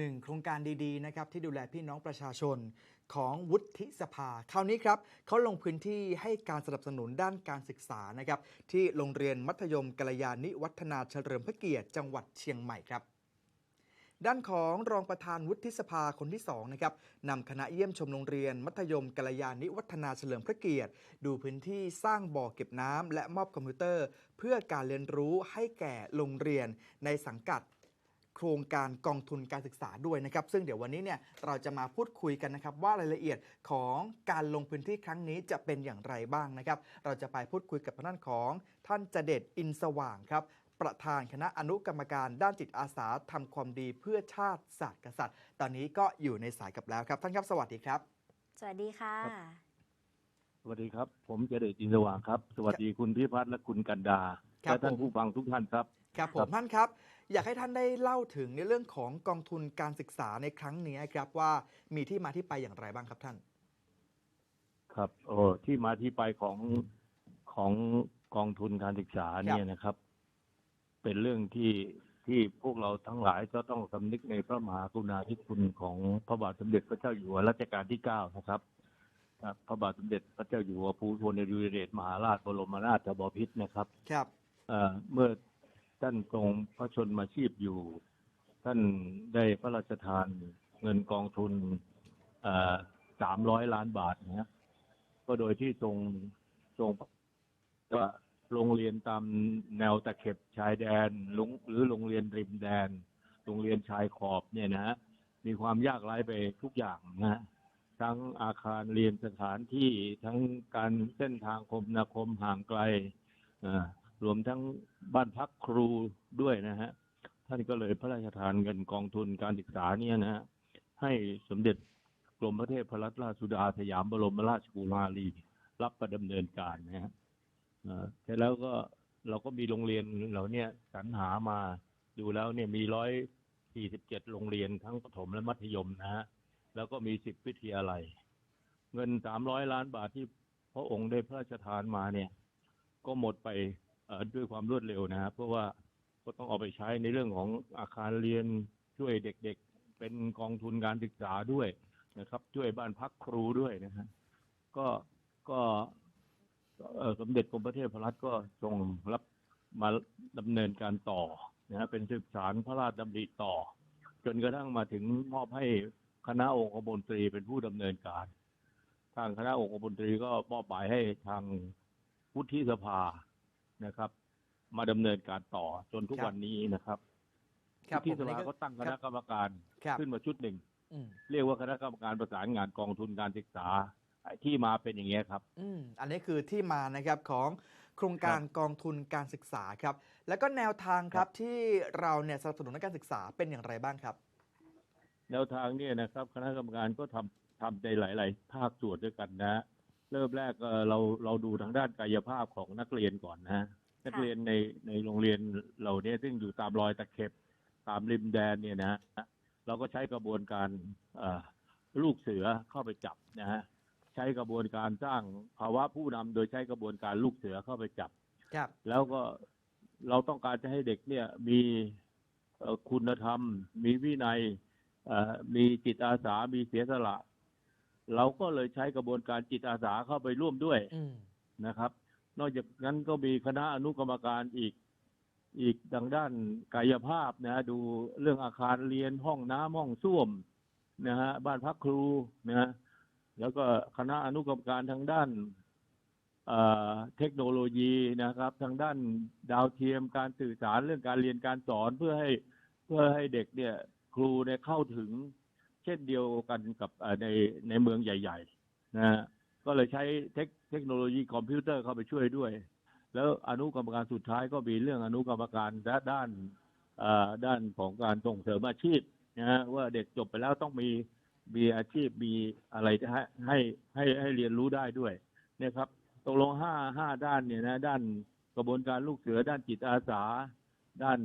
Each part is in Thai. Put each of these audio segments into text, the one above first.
หนึ่งโครงการดีๆนะครับที่ดูแลพี่น้องประชาชนของวุฒิสภา คราวนี้ครับเขาลงพื้นที่ให้การสนับสนุนด้านการศึกษานะครับที่โรงเรียนมัธยมกัลยาณิวัฒนาเฉลิมพระเกียรติจังหวัดเชียงใหม่ครับด้านของรองประธานวุฒิสภาคนที่2นะครับนำคณะเยี่ยมชมโรงเรียน มัธยมกัลยาณิวัฒนาเฉลิมพระเกียรติ ดูพื้นที่สร้างบ่อเก็บน้ำและมอบคอมพิวเตอร์ เพื่อการเรียนรู้ให้แก่โรงเรียนในสังกัด โครงการกองทุนการศึกษาด้วยนะครับ ซึ่งเดี๋ยววันนี้เนี่ยเราจะมาพูดคุยกันนะครับ ว่ารายละเอียดของการลงพื้นที่ครั้งนี้จะเป็นอย่างไรบ้างนะครับ เราจะไปพูดคุยกับทางด้านของท่านจเด็ดอินสว่างครับประธานคณะอนุกรรมการด้านจิตอาสาทำความดีเพื่อชาติศาสตร์กษัตริย์ ตอนนี้ก็อยู่ในสายกับแล้วครับ ท่านครับสวัสดีครับ สวัสดีค่ะครับสวัสดีครับ ผมเจเดชจินสว่างครับ สวัสดีคุณพิพัฒน์และคุณกันดา ครับและท่านผม ผู้ฟังทุกท่านครับ ครับผครัมบ ท่านครับ อยากให้ท่านได้เล่าถึงในเรื่องของกองทุนการศึกษาในครั้งนี้ครับว่ามีที่มาที่ไปอย่างไรบ้างครับท่าน ครับโอ้ที่มาที่ไปของของกองทุนการศึกษาเนี่ยนะครับ เป็นเรื่องที่ที่พวกเราทั้งหลายก็ต้องสำนึกในพระมหากรุณาธิคุณของพระบาทสมเด็จพระเจ้าอยู่หัวรัชกาลที่เก้านะครับครับพระบาทสมเด็จพระเจ้าอยู่หัวภูมิพลอดุลยเดชมหาราชบรมนาถบพิตรนะครับ ครับเอ่อเมื่อ ท่านทรงพระชนมาชีพอยู่ ท่านได้พระราชทานเงินกองทุนสามร้อยล้านบาทนะฮะก็โดยที่ทรงทรงว่าโรงเรียนตามแนวตะเข็บชายแดนหรือหรือโรงเรียนริมแดน โรงเรียนชายขอบเนี่ยนะฮะมีความยากไร้ไปทุกอย่างนะฮะทั้งอาคารเรียนสถานที่ทั้งการเส้นทางคมนาคมห่างไกลอ่อ รวมทั้งบ้านพักครูด้วยนะฮะ ท่านก็เลยพระราชทานเงินกองทุนการศึกษาเนี่ยนะฮะให้สมเด็จกรมพระเทพรัตนราชสุดาสยามบรมราชกุมารีรับประดำเนินการนะฮะเอ่อเสร็จแล้วก็เราก็มีโรงเรียนเหล่านี้สรรหามาดูแล้วเนี่ยมีร้อยสี่สิบเจ็ดโรงเรียนทั้งประถมและมัธยมนะฮะแล้วก็มีสิบวิทยาลัย เงินสามร้อยล้านบาทที่พระองค์ได้พระราชทานมาเนี่ย ก็หมดไป ด้วยความรวดเร็วนะครับเพราะว่าก็ต้องเอาไปใช้ในเรื่องของอาคารเรียนช่วยเด็กๆ เป็นกองทุนการศึกษาด้วยนะครับ ช่วยบ้านพักครูด้วยนะฮะก็ก็เออสมเด็จกรมพระเทพรัตน์ก็ทรงรับมาดำเนินการต่อนะฮะเป็นศึกษารพระราชดำริต่อ จนกระทั่งมาถึงมอบให้คณะองคมนตรีเป็นผู้ดำเนินการ ทางคณะองคมนตรีก็มอบหมายให้ทางวุฒิสภา นะครับ มาดำเนินการต่อจนทุกครับวันนี้นะครับครับวุฒิผมสอันนี้ภาก็ก็ตั้งคณะกรรมการครับขึ้นมาชุดหนึ่งอืมเรียกว่าคณะกรรมการประสานงานกองทุนการศึกษาไอ้ที่มาเป็นอย่างเงี้ยครับ อืมอันนี้คือที่มานะครับของโครงการกองทุนการศึกษาครับ แล้วก็แนวทางครับที่เราเนี่ยสนับสนุนการศึกษาเป็นอย่างไรบ้างครับ แนวทางเนี่ยนะครับ คณะกรรมการก็ทำทำในหลาย ๆ ภาคส่วนด้วยกันนะ เริ่มแรกเอ่อเราเราดูทางด้านกายภาพของนักเรียนก่อนนะนักเรียนในในโรงเรียนเหล่านี้ซึ่งอยู่ตามรอยตะเข็บตามริมแดนเนี่ยนะเราก็ใช้กระบวนการเอ่อลูกเสือเข้าไปจับนะฮะใช้กระบวนการสร้างภาวะผู้นำโดยใช้กระบวนการลูกเสือเข้าไปจับครับแล้วก็เราต้องการจะให้เด็กเนี่ยมีเอ่อคุณธรรม มีวินัยเอ่อมีจิตอาสา มีเสียสละ เราก็เลยใช้กระบวนการจิตอาสาเข้าไปร่วมด้วยอืมนะครับ นอกจากนั้นก็มีคณะอนุกรรมการอีกอีกทางด้านกายภาพนะดูเรื่องอาคารเรียนห้องน้ำห้องส้วมนะฮะบ้านพักครูนะฮะแล้วก็คณะอนุกรรมการทางด้านเอ่อเทคโนโลยีนะครับ ทางด้านดาวเทียมการสื่อสารเรื่องการเรียนการสอนเพื่อให้เพื่อให้เด็กเนี่ย ครูเนี่ยเข้าถึง เช่นเดียวกันกับในในเมืองใหญ่ ๆ นะฮะก็เลยใช้เทคเทคโนโลยีคอมพิวเตอร์เข้าไปช่วยด้วย แล้วอนุกรรมการสุดท้ายก็มีเรื่องอนุกรรมการด้านด้านเอ่อด้านของการส่งเสริมอาชีพนะฮะว่าเด็กจบไปแล้วต้องมีมีอาชีพมีอะไรให้ให้ให้ให้เรียนรู้ได้ด้วยเนี่ยครับตกลงห้าห้าด้านเนี่ยนะด้านกระบวนการลูกเสือ ด้านจิตอาสา ด้าน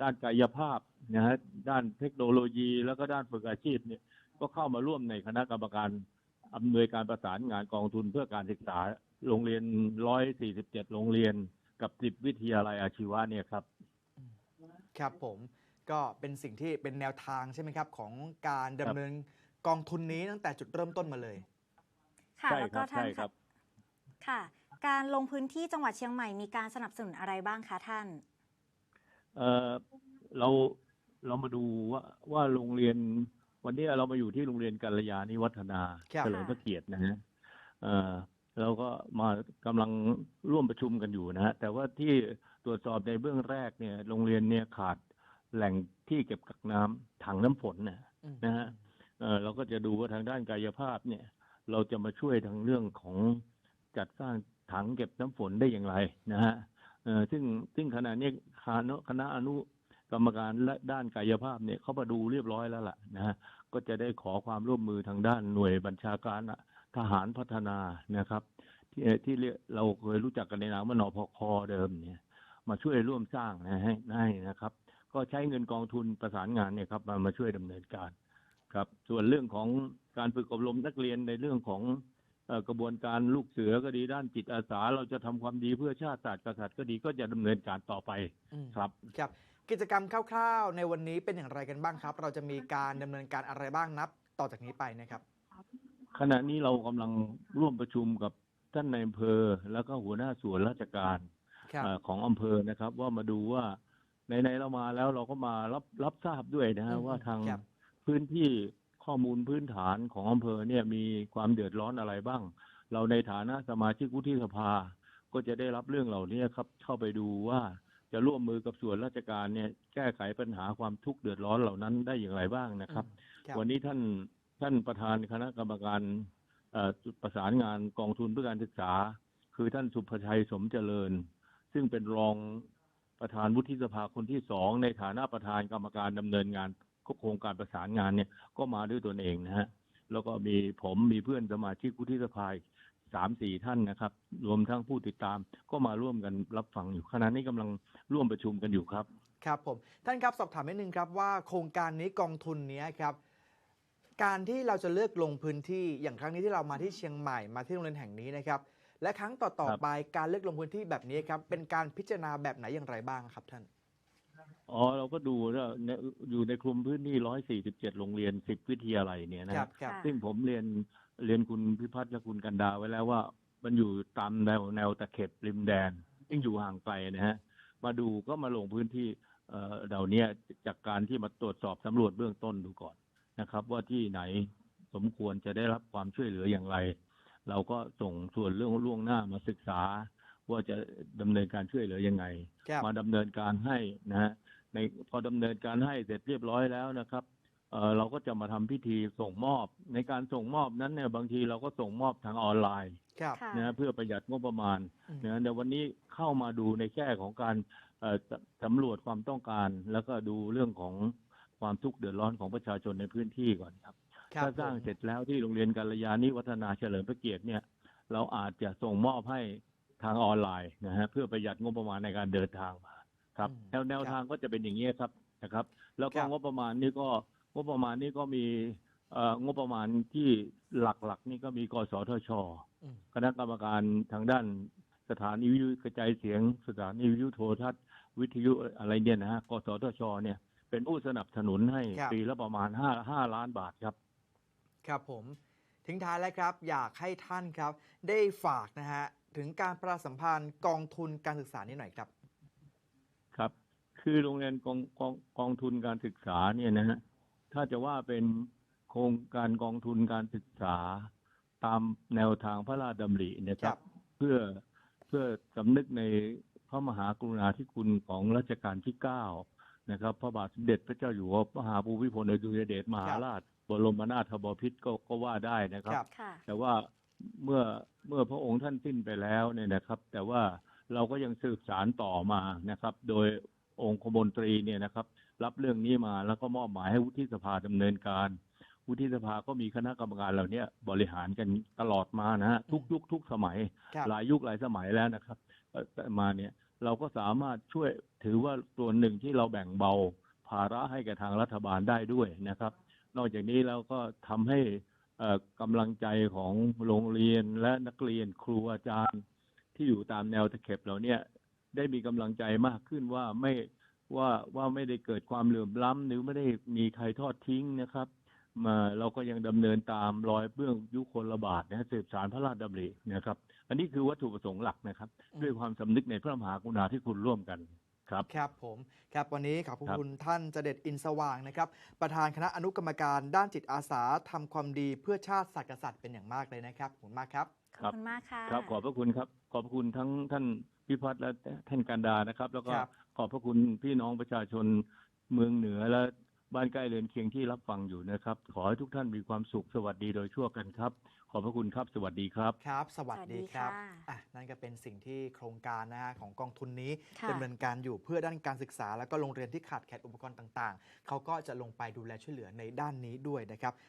ด้านกายภาพ นะฮะด้านเทคโนโลยีแล้วก็ด้านฝึกอาชีพเนี่ยก็เข้ามาร่วมในคณะกรรมการอำนวยการประสานงานกองทุนเพื่อการศึกษาโรงเรียน 147 โรงเรียน กับ 10 วิทยาลัยอาชีวะเนี่ยครับ ครับผมก็เป็นสิ่งที่เป็นแนวทางใช่ไหมครับ ของการดำเนินกองทุนนี้ตั้งแต่จุดเริ่มต้นมาเลย ค่ะใช่แล้วคก็รับท่านใช่ครับ ค่ะ การลงพื้นที่จังหวัดเชียงใหม่มีการสนับสนุนอะไรบ้างคะท่าน เอ่อเรา เรามาดูว่าว่าโรงเรียน วันนี้เรามาอยู่ที่โรงเรียนกัลยาณิวัฒนาครับ เฉลิมพระเกียรตินะฮะเอ่อเราก็มากำลังร่วมประชุมกันอยู่นะฮะแต่ว่าที่ตรวจสอบในเบื้องแรกเนี่ยโรงเรียนเนี่ยขาดแหล่งที่เก็บกักน้ำถังน้ำฝนนะอืม นะฮะเอ่อเราก็จะดูว่าทางด้านกายภาพเนี่ย เราจะมาช่วยทางเรื่องของจัดสร้างถังเก็บน้ำฝนได้อย่างไรนะฮะ เอ่อซึ่งซึ่งขณะนี้คณะคณะอนุ กรรมการและด้านกายภาพเนี่ยเขามาดูเรียบร้อยแล้วล่ะนะฮะก็จะได้ขอความร่วมมือทางด้านหน่วยบัญชาการทหารพัฒนานะครับ ที่ที่เราเคยรู้จักกันในนามว่านพคเดิมเนี่ย มาช่วยร่วมสร้างนะให้ให้นะครับ ก็ใช้เงินกองทุนประสานงานเนี่ยครับมามาช่วยดำเนินการครับ ส่วนเรื่องของการฝึกอบรมนักเรียนในเรื่องของกระบวนการลูกเสือก็ดีด้านจิตอาสา เราจะทำความดีเพื่อชาติศาสตร์กษัตริย์ก็ดีก็จะดำเนินการต่อไปครับครับ กิจกรรมคร่าวๆ ในวันนี้เป็นอย่างไรกันบ้างครับ เราจะมีการดำเนินการอะไรบ้างนับต่อจากนี้ไปนะครับ ขณะนี้เรากำลังร่วมประชุมกับท่านในอำเภอ แล้วก็หัวหน้าส่วนราชการครับ เอ่อของอำเภอนะครับ ว่ามาดูว่าในๆเรามาแล้วเราก็มารับรับทราบด้วยนะฮะอืมว่าทางครับ พื้นที่ข้อมูลพื้นฐานของอำเภอเนี่ยมีความเดือดร้อนอะไรบ้าง เราในฐานะสมาชิกวุฒิสภา ก็จะได้รับเรื่องเหล่านี้ครับ เข้าไปดูว่า จะร่วมมือกับส่วนราชการเนี่ยแก้ไขปัญหาความทุกข์เดือดร้อนเหล่านั้นได้อย่างไรบ้างนะครับครับวันนี้ท่านท่านประธานคณะกรรมการเอ่อประสานงานกองทุนเพื่อการศึกษา คือท่านสุภชัยสมเจริญ ซึ่งเป็นรองประธานวุฒิสภาคนที่สองในฐานะประธานกรรมการดำเนินงานโครงการประสานงานเนี่ยก็มาด้วยตนเองนะฮะแล้วก็มีผมมีเพื่อนสมาชิกวุฒิสภา สามสี่ท่านนะครับ รวมทั้งผู้ติดตามก็มาร่วมกันรับฟังอยู่ขณะนี้กำลังร่วมประชุมกันอยู่ครับครับผมท่านครับสอบถามนิดนึงครับว่าโครงการนี้กองทุนนี้ครับการที่เราจะเลือกลงพื้นที่อย่างครั้งนี้ที่เรามาที่เชียงใหม่มาที่โรงเรียนแห่งนี้นะครับ และครั้งต่อครัๆบไปการเลือกลงพื้นที่แบบนี้ครับเป็นการพิจารณาแบบไหนอย่างไรบ้างครับท่านอ๋อเราก็ดูว่าในอยู่ในคลุมพื้นที่ 147 โรงเรียน 10 วิทยาลัยเนี่ยนะคครัรับบครับค่ะซึ่งผมเรียน เรียนคุณพิพัฒน์และคุณกันดาไว้แล้วว่า มันอยู่ตามแนวแนวตะเข็บริมแดนซึ่งอยู่ห่างไกลนะฮะ มาดูก็มาลงพื้นที่เอ่อเหล่านี้จากการที่มาตรวจสอบสำรวจเบื้องต้นดูก่อนนะครับ ว่าที่ไหนสมควรจะได้รับความช่วยเหลืออย่างไร เราก็ส่งส่วนเรื่องล่วงหน้ามาศึกษา ว่าจะดำเนินการช่วยเหลือยังไงครับมาดำเนินการให้นะฮะในพอดำเนินการให้เสร็จเรียบร้อยแล้วนะครับ เอ่อเราก็จะมาทำพิธีส่งมอบ ในการส่งมอบนั้นเนี่ยบางทีเราก็ส่งมอบทางออนไลน์ครับค่ะนะฮะเพื่อประหยัดงบประมาณอืมนะในวันนี้เข้ามาดูในแง่ของการเอ่อสสำรวจความต้องการ แล้วก็ดูเรื่องของความทุกข์เดือดร้อนของประชาชนในพื้นที่ก่อนครับครับถ้าสร้างผมเสร็จแล้วที่โรงเรียนกัลยาณิวัฒนาเฉลิมพระเกียรติเนี่ย เราอาจจะส่งมอบให้ทางออนไลน์นะฮะเพื่อประหยัดงบประมาณในการเดินทางมาครับอืมแนวแนวครับทางก็จะเป็นอย่างนี้ครับนะครับ แล้วก็ครับงบประมาณนี่ก็ งบประมาณนี่ก็มีเอ่องบประมาณที่หลักๆ นี่ก็มีกสทชอืมคณะกรรมการทางด้านสถานีวิทยุกระจายเสียง สถานีวิทยุโทรทัศน์วิทยุอะไรเนี่ยนะฮะกสทช เนี่ย เป็นผู้สนับสนุนให้ครับ ปีละประมาณห้าห้าล้านบาทครับ ครับผมทิ้งท้ายแล้วครับ อยากให้ท่านครับ ได้ฝากนะฮะถึงการประชาสัมพันธ์กองทุนการศึกษานี้หน่อยครับ ครับ คือโรงเรียนกองกองกองทุนการศึกษาเนี่ยนะฮะ ถ้าจะว่าเป็นโครงการกองทุนการศึกษาตามแนวทางพระราชดำริเนะคครัรับบเพื่อเพื่อสำนึกในพระมหากรุณาธิคุณของรัชกาลที่เก้านะครับ พระบาทสมเด็จพระเจ้าอยู่หัวมหาภูมิพลอดุลยเดชมหาราช บรมนาถบพิตรก็ก็ว่าได้นะครับครับค่ะแต่ว่าเมื่อเมื่อพระองค์ท่านสิ้นไปแล้วเนี่ยนะครับ แต่ว่าเราก็ยังสืบสารต่อมานะครับ โดย องคมนตรีเนี่ยนะครับ รับเรื่องนี้มาแล้วก็มอบหมายให้วุฒิสภาดำเนินการ วุฒิสภาก็มีคณะกรรมการเหล่านี้บริหารกันตลอดมานะฮะทุกยุคทุกสมัยครับหลายยุคหลายสมัยแล้วนะครับเอ่อแต่มาเนี่ยเราก็สามารถช่วยถือว่าส่วนหนึ่งที่เราแบ่งเบาภาระให้กับทางรัฐบาลได้ด้วยนะครับ นอกจากนี้เราก็ทำให้เอ่อกำลังใจของโรงเรียนและนักเรียนครูอาจารย์ที่อยู่ตามแนวตะเข็บเราเนี่ย ได้มีกำลังใจมากขึ้นว่าไม่ว่าว่าไม่ได้เกิดความเหลื่อมล้ำหรือไม่ได้มีใครทอดทิ้งนะครับ มาเราก็ยังดำเนินตามรอยเบื้องยุคลบาทนะฮะสืบสารพระราชดำรินะครับ อันนี้คือวัตถุประสงค์หลักนะครับอืมด้วยความสำนึกในพระมหากรุณาธิคุณร่วมกันครับครับผมครับวันนี้ขอบพระครับคุณท่านเจเด็ดอินสว่างนะครับ ประธานคณะอนุกรรมการด้านจิตอาสาทำความดีเพื่อชาติศาสตร์กษัตริย์เป็นอย่างมากเลยนะครับขอบคุณมากครับขอบคุณมากค่ะครับขอบพระคุณครับ ขอบพระคุณทั้งท่าน พิพัฒน์และท่านการดานะครับ แล้วก็ครับ ขอบพระคุณพี่น้องประชาชนเมืองเหนือและบ้านใกล้เรือนเคียงที่รับฟังอยู่นะครับ ขอให้ทุกท่านมีความสุขสวัสดีโดยชั่วกันครับ ขอบพระคุณครับ สวัสดีครับ ครับ สวัสดีครับสวัสดีค่ะอะนั่นก็เป็นสิ่งที่โครงการนะฮะของกองทุนนี้ค่ะ ดำเนินการอยู่เพื่อด้านการศึกษา แล้วก็โรงเรียนที่ขาดแคลนอุปกรณ์ต่างๆ เขาก็จะลงไปดูแลช่วยเหลือในด้านนี้ด้วยนะครับ